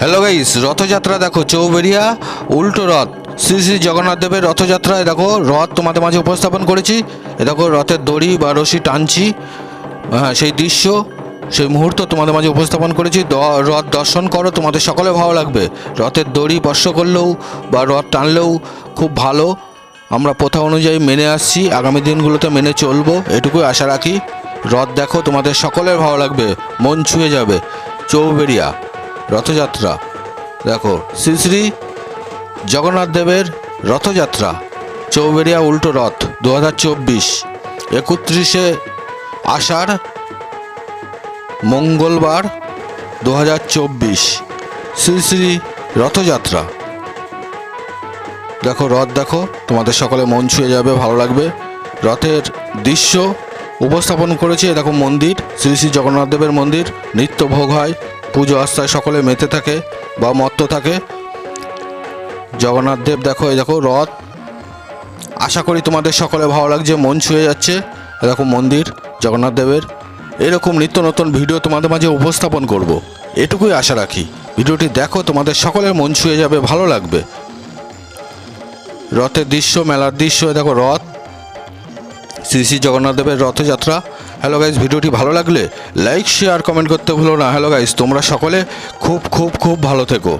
Hello guys Rathyatra দেখো চৌবেরিয়া উল্টো রথ শ্রী শ্রী জগন্নাথ দেবের রথযাত্রায় দেখো, রথ তোমাদের মাঝে উপস্থাপন করেছি। এ দেখো, রথের দড়ি বা রশি টানছি। হ্যাঁ সেই দৃশ্য, সেই মুহূর্ত তোমাদের মাঝে উপস্থাপন করেছি। রথ দর্শন করো, তোমাদের সকলে ভালো লাগবে। রথের দড়ি স্পর্শ করলেও বা রথ টানলেও খুব ভালো। আমরা প্রথা অনুযায়ী মেনে আসছি, আগামী দিনগুলোতে মেনে চলবো, এটুকুই আশা রাখি। রথ দেখো, তোমাদের সকলের ভালো লাগবে, মন ছুঁয়ে যাবে। চৌবেরিয়া রথযাত্রা। দেখো, শ্রী শ্রী জগন্নাথ দেবের রথযাত্রা চৌবেরিয়া উল্টো রথ দু হাজার চব্বিশ। একত্রিশে আষাঢ়, মঙ্গলবার দু হাজার চব্বিশ। শ্রী শ্রী রথযাত্রা। দেখো, রথ দেখো, তোমাদের সকলে মন ছুঁয়ে যাবে, ভালো লাগবে। রথের দৃশ্য উপস্থাপন করেছে এ দেখো, মন্দির, শ্রী শ্রী জগন্নাথ দেবের মন্দির, নিত্য ভোগ হয়। পুজো আস্থায় সকলে মেতে থাকে বা মত্ত থাকে। জগন্নাথ দেব দেখো, এই দেখো রথ। আশা করি তোমাদের সকলে ভালো লাগছে, মন ছুঁয়ে যাচ্ছে। এ দেখো মন্দির, জগন্নাথ দেবের। এরকম নিত্য নতুন ভিডিও তোমাদের মাঝে উপস্থাপন করব। এটুকুই আশা রাখি। ভিডিওটি দেখো, তোমাদের সকলের মন ছুঁয়ে যাবে, ভালো লাগবে। রথের দৃশ্য, মেলার দৃশ্য দেখো রথ। শ্রী শ্রী জগন্নাথ দেবের রথযাত্রা। হ্যালো গাইজ ভিডিওটি ভালো লাগলে লাইক শেয়ার কমেন্ট করতে ভুলো না। হ্যালো গাইজ তোমরা সকলে খুব খুব খুব ভালো থেকো।